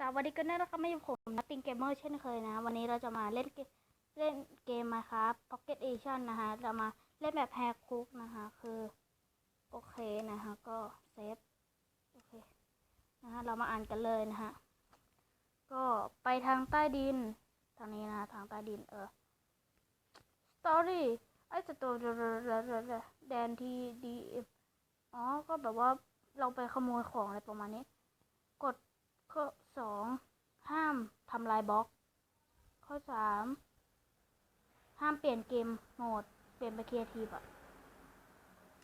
สวัสดีกันนะครับไม่ผมนัตติงเกมเมอร์เช่นเคยนะ วันนี้เราจะมาเล่นเล่นเกมมาครับ Pocket Edition นะคะจะมาเล่นแบบแฮกคุกนะคะ คือ โอเคนะคะก็เซฟโอเคนะคะเรามาอ่านกันเลยนะฮะก็ไปทางใต้ดิน ทางนี้นะทางใต้ดินเออ Story ไอ้สตอแดนทีดีอ๋อก็แบบว่าเราไปขโมยของอะไรประมาณนี้ กด ข้อสองห้ามทำลายบล็อก ข้อสามห้ามเปลี่ยนเกมโหมด เปลี่ยนไปครีเอทีฟอะ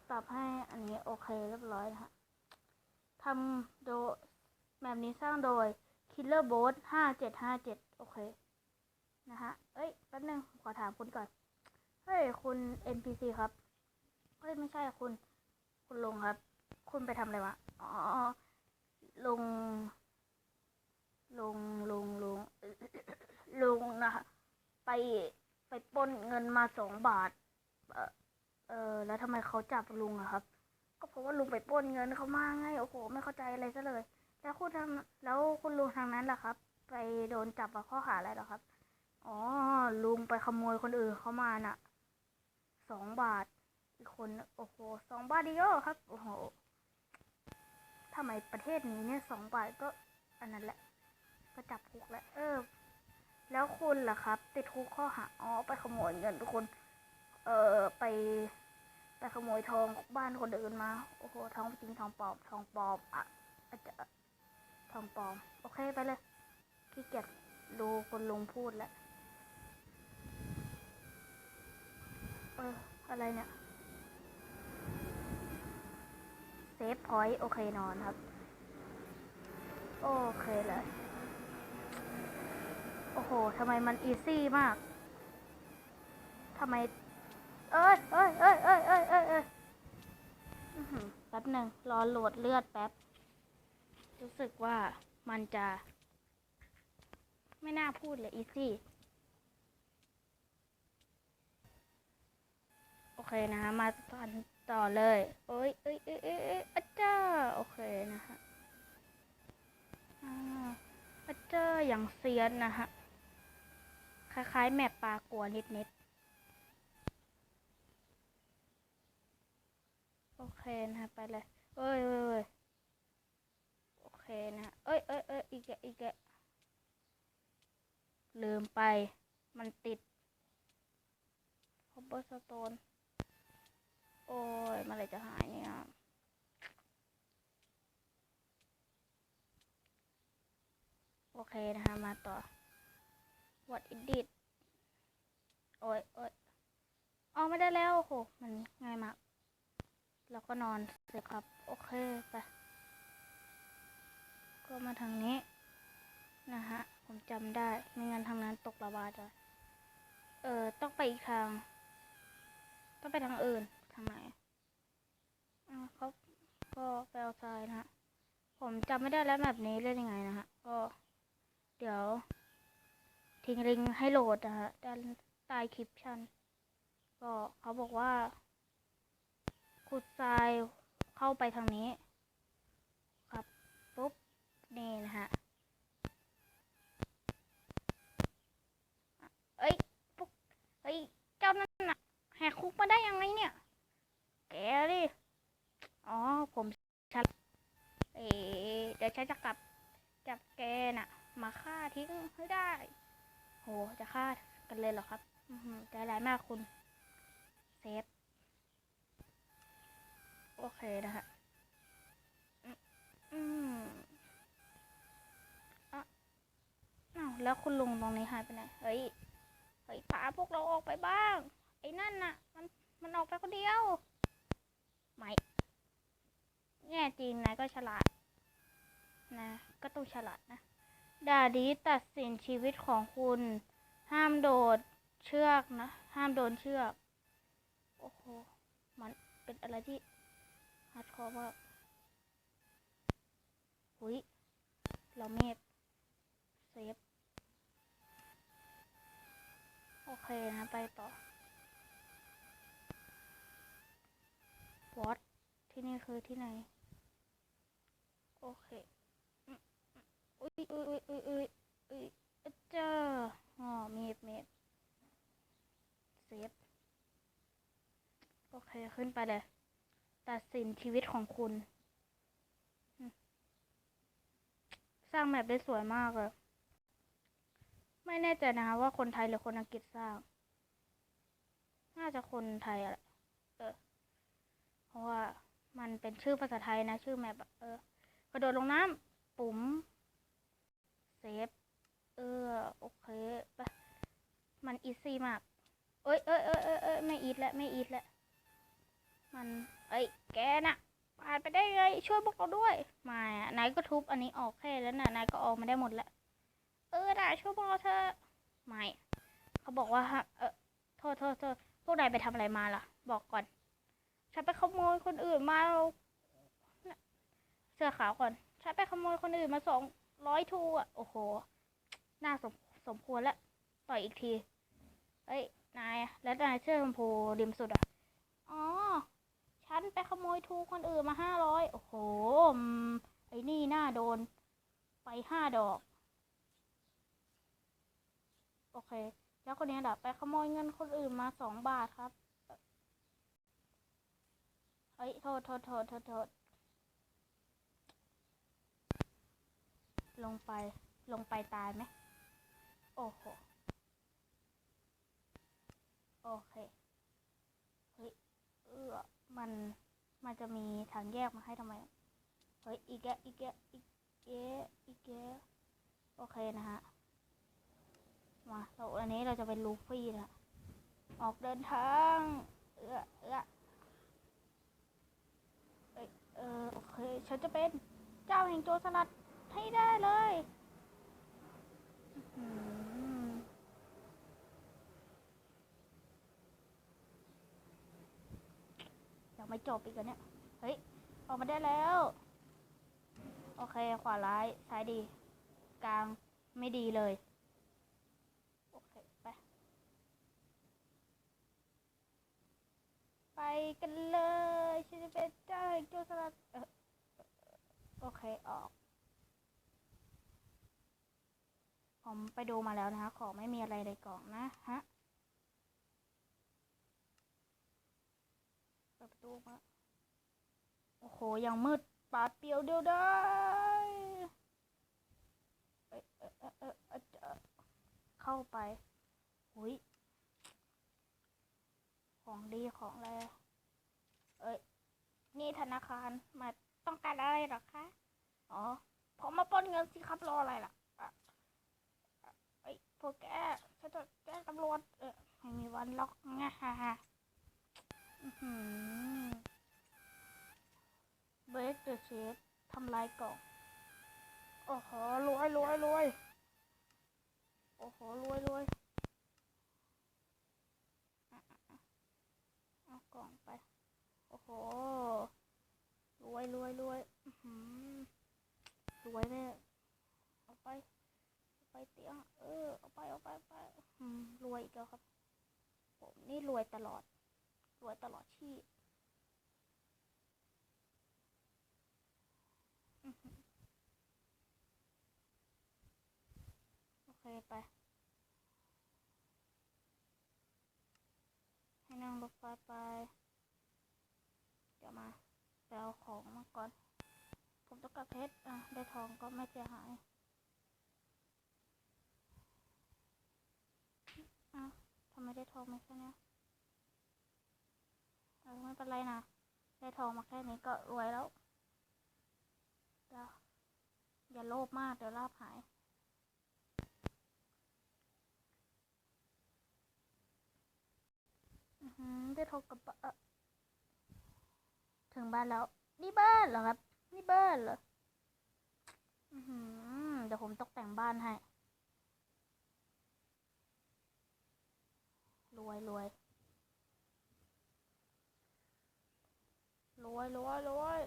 ปรับให้อันนี้โอเคเรียบร้อยนะฮะทำโดยแบบนี้สร้างโดย Killer Boat ห้าเจ็ดห้าเจ็ดโอเค นะฮะ เอ้ย แป๊บนึง ขอถามคุณก่อน เฮ้ย คุณ NPC ครับ เฮ้ย ไม่ใช่คุณ คุณลงครับ คุณไปทำอะไรวะ อ๋อ ลง ลุงลุงลุงลุงนะฮะไปไปป้นเงินมาสองบาท เออเอแล้วทำไมเขาจับลุงอะครับ ก็เพราะว่าลุงไปป้นเงินเขามาไงโอ้โหไม่เข้าใจอะไรซะเลย แล้วคุณทางแล้วคุณลุงทางนั้นล่ะครับ ไปโดนจับมาข้อหาอะไรหรอครับอ๋อลุงไปขโมยคนอื่นเขามาน่ะสองบาท อีกคนโอ้โหสองบาทเดียวครับโอ้โหทำไมประเทศนี้เนี่ยสองบาทก็อันนั้นแหละ ก็จับคุกแล้วเออ แล้วคุณล่ะครับ ติดคุกข้อหาอ๋อไปขโมยเงินทุกคน เออไป ไปขโมยทองบ้านคนอื่นมา โอ้โหทองจริงทองปลอมทองปลอมอะอาจจะทองปลอม โอเคไปเลยขี้เกียจดูคนลุงพูดแล้วเอออะไรเนี่ยเซฟพอยต์โอเคนอนครับ โอเคเลย โอ้โหทำไมมันอีซี่มากทำไม เอ้ยเอ้ยเอ้ยเอ้ยเอ้ยเอ้ยเอ้ยแป๊บหนึ่งรอโหลดเลือดแป๊บ รู้สึกว่ามันจะ ไม่น่าพูดเลยอีซี่ โอเคนะฮะมาตอนต่อเลยเอ้ยเอ้ยเอ้ยเอ้ยเอ้ยอาจารย์โอเคนะฮะอ่าอาจารย์อย่างเซียนนะฮะ คล้ายๆ แมปปลากลัวนิดๆโอเคนะ ไปเลยเอ้ยเอ้ยเอ้ยโอเคนะเอ้ยเอ้ยเอ้ยอีกแกอีกแกลืมไป มันติดคอบเบอร์สโตน โอ้ยมื่อไหรจะหายเนี่ยโอเคนะคะมาต่อ what it did โอ้ยโอ้ยออกไม่ได้แล้ว โอ้โห มันง่ายมาก แล้วก็นอนเสร็จครับ โอเค ไป ก็มาทางนี้ นะฮะ ผมจำได้ ไม่งั้นทางนั้นตกระบาดเลยเออ ต้องไปอีกทาง ต้องไปทางอื่น ทางไหนอ่าเขาก็ไปเอาทรายนะฮะ ผมจำไม่ได้แล้วแบบนี้เล่นยังไงนะฮะ ก็ เดี๋ยว ทิ้งลิงก์ให้โหลดนะฮะด้านใต้คลิปชันก็เขาบอกว่า ขุดทรายเข้าไปทางนี้ ครับปุ๊บนี่นะฮะเอ้ยปุ๊บเฮ้ย เจ้านั่นน่ะแหกคุกมาได้ยังไงเนี่ย แกดิ อ๋อ ผมฉันเอ๋เดี๋ยวฉันจะกลับแกน่ะ มาฆ่าทิ้งให้ได้ โห จะฆ่ากันเลยเหรอครับใจร้ายมากคุณ เซฟ โอเคนะฮะอืมอ้าวแล้วคุณลุงตรงนี้หายไปไหน เฮ้ย เฮ้ยพาพวกเราออกไปบ้าง ไอ้นั่นน่ะ มัน มันออกไปคนเดียว ไม่แง่จริงนายก็ฉลาด นะ ก็ต้องฉลาดนะดาดีตัดสินชีวิตของคุณ ห้ามโดดเชือกนะ ห้ามโดนเชือก โอ้โห มันเป็นอะไรที่ฮาร์ดคอร์มากหุยเราเมฟเซฟ โอเคนะไปต่อวอตที่นี่คือที่ไหน โอเคยอุ้ยอุ้ยอุ้ยอุ้ยอุ้ยอะเจ้าอ๋อมีดมีดเซฟโอเคขึ้นไปเลย ตัดสินชีวิตของคุณ สร้างแมปได้สวยมากเลย ไม่แน่ใจนะคะว่าคนไทยหรือคนอังกฤษสร้าง น่าจะคนไทยอะเออ เพราะว่ามันเป็นชื่อภาษาไทยนะ ชื่อแมปเออกระโดดลงน้ำปุ๋มเซฟ เออ โอเค มันอีซี่มาก เอ้ยเอ้ยเอ้ยเอ้ยเอ้ยไม่อีทแล้วไม่อีทแล้วมัน เอ้ย แกน่ะผ่านไปได้ไงช่วยพวกเราด้วย มาอะนายก็ทุบอันนี้ออกแค่แล้วน่ะนายก็ออกมาได้หมดแล้ว เออน่ะช่วยพวกเราเธอะไม่เขาบอกว่าเออโทษโทษโทษพวกนายไปทำอะไรมาล่ะ บอกก่อนฉันไปขโมยคนอื่นมาน่ะเสื้อขาวก่อนฉันไปขโมยคนอื่นมาสองร้อยทูอะ โอ้โห น่าสมสมควรแล้ว ต่อยอีกที เอ้ย นาย แล้วนายเสื้อชมพูริมสุดอะ อ๋อ ฉันไปขโมยทูคนอื่นมาห้าร้อยโอ้โห ไอ้นี่น่าโดน ไปห้าดอก โอเค แล้วคนนี้ล่ะไปขโมยเงินคนอื่นมาสองบาทครับเอ้ย โทษโทษโทษโทษโทษลงไป ลงไปตายไหม โอ้โห โอเค เฮ้ย เออมัน มันจะมีทางแยกมาให้ทำไม เฮ้ย อีกแกะอีกแกะอีกแกะอีกแกะโอเคนะฮะ มาเราอันนี้เราจะเป็นลูฟี่นะออกเดินทาง เออเออเอยเอโอเค ฉันจะเป็นเจ้าแห่งโจรสลัดให้ได้เลย อื้อหือยัง ไม่จบอีกอันเนี่ย เฮ้ย ออกมาได้แล้ว โอเค ขวาร้าย ซ้ายดี กลางไม่ดีเลย โอเค ไป ไปกันเลยฉันจะเป็นเจ้าแห่งโจรสลัดเออโอเค ออก ผมไปดูมาแล้วนะคะ ของไม่มีอะไรในกล่องนะฮะ เปิดประ ตูมาโอ้โห ยังมืดปาดเปียวเดียวได้เอ้ยเอ้ยเอ้ยเอ้ยเอ้ยเอ้ยเข้าไปหุยของดีของอะไรเอ้ย นี่ธนาคาร มาต้องการอะไรหรอคะ อ๋อ ผมมาปล้นเงินสิครับรออะไรล่ะเอ้ยพวกแกฉันจะแจ้งตำรวจ เออไม่มีวันล็อกง่ะฮ่าฮ่า เบรกเดอะเชฟทำลายกล่อง โอ้โหรวยรวยรวยโอ้โหรวยรวยอะอะอะเอากล่องไป โอ้โหรวยรวยรวยอื้อหือรวยแน่เอาไปเอาไปเตียงเออเอาไปเอาไปเอาไปอืมรวยอีกแล้วครับ ผมนี่รวยตลอดร วยตลอดชีพโอเคไป ให้นั่งรถไฟไป เดี๋ยวมาไปเอาของมาก่อน ผมต้องการเพชร อะ ได้ทองก็ไม่เสียหายอ้าวทำไมได้ทองมาแค่เนี้ย ไม่เป็นไรนะ ได้ทองมาแค่นี้ก็รวยแล้วเดี๋ยวอย่าโลภมากเดี๋ยวลาบหายอือหือได้โทรกลับบ้านเอ่อถึงบ้านแล้ว นี่บ้านเหรอครับ นี่บ้านเหรออือหือเดี๋ยวผมตกแต่งบ้านให้ รวยรวย รวยรวยรวย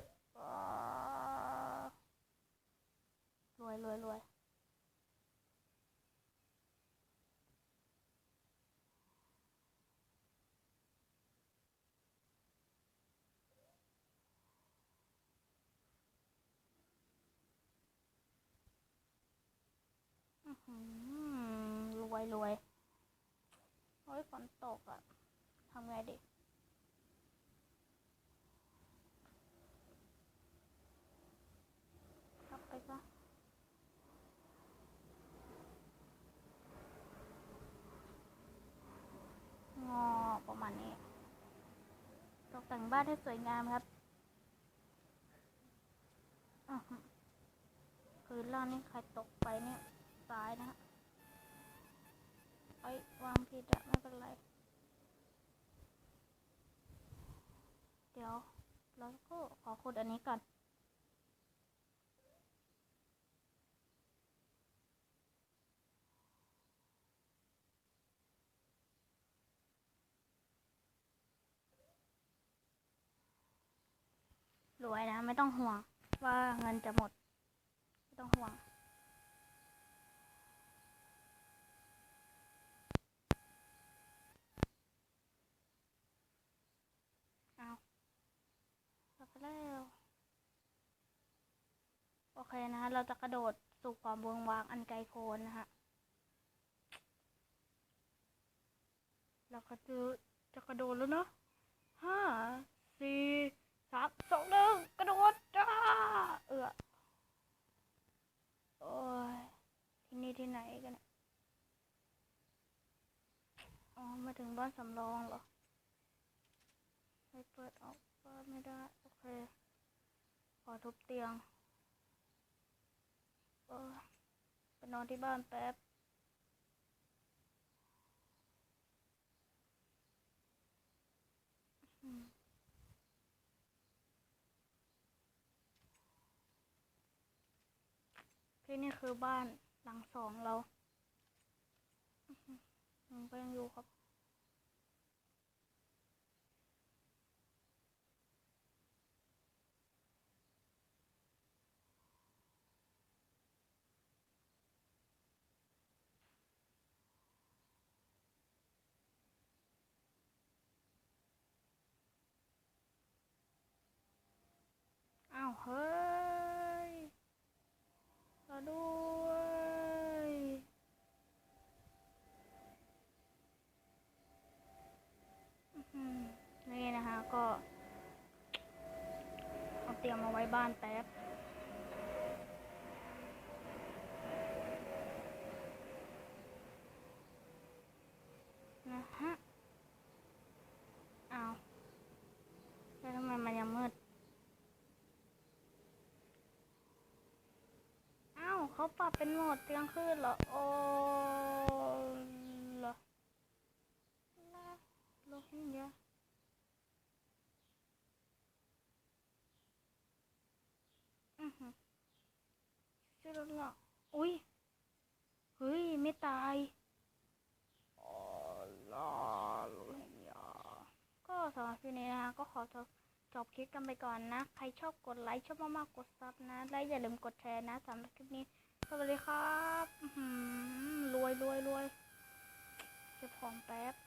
รวยรวยรวยอืมรวยรวยโอ้ยฝนตกอะทำไงดีกลับไปซะงอประมาณนี้ ตกแต่ง บ้านให้สวยงามครับคือหือพื้นล่างนี่ใครตกไปเนี่ยตายนะฮะเอ้ยวางผิดอะไม่เป็นไร เดี๋ยวเราก็ขอขุดอันนี้ก่อน รวยนะ ไม่ต้องห่วง ว่าเงินจะหมด ไม่ต้องห่วง เอาไปแล้วโอเคนะเราจะกระโดดสู่ความเวงวางอันไกลโพ้นนะฮะเราก็จะจะกระโดดแล้วเนาะห้าสี่ามสองหนึ่งกระโดดจ้าเออโอ้ยที่นี่ที่ไหนกันเนี่ยอ๋อมาถึงบ้านสำรองเหรอไม่เปิดออกเปิดไม่ได้ โอเค ขอทุบเตียงเออไปนอนที่บ้านแป๊บ ที่นี่คือบ้านหลังสองเรายังก็ยังอยู่ครับอ้าวเฮ้ยเราด้วยอื้อหือนี่นะคะ ก็ เอาเตรียมมาไว้ บ้านแป๊บนะฮะเอาแล้วทำไมมันยังมืดอ้าวเขาปรับเป็นโหมดเตียงคืนเหรอ โอ้เหรอนะโลหินยอือหือ ชื่อรถเหรออุ้ยเฮ้ย ไม่ตายอ๋อลาโลหินยาก็สำหรับคลิปนี้นะคะก็ขอจบจบคลิปกันไปก่อนนะ ใครชอบกดไลค์ชอบมากๆกดซับนะ และอย่าลืมกดแชร์นะสำหรับคลิปนี้ สวัสดีครับอื้อหือรวยรวยรวยเก็บของแป๊บ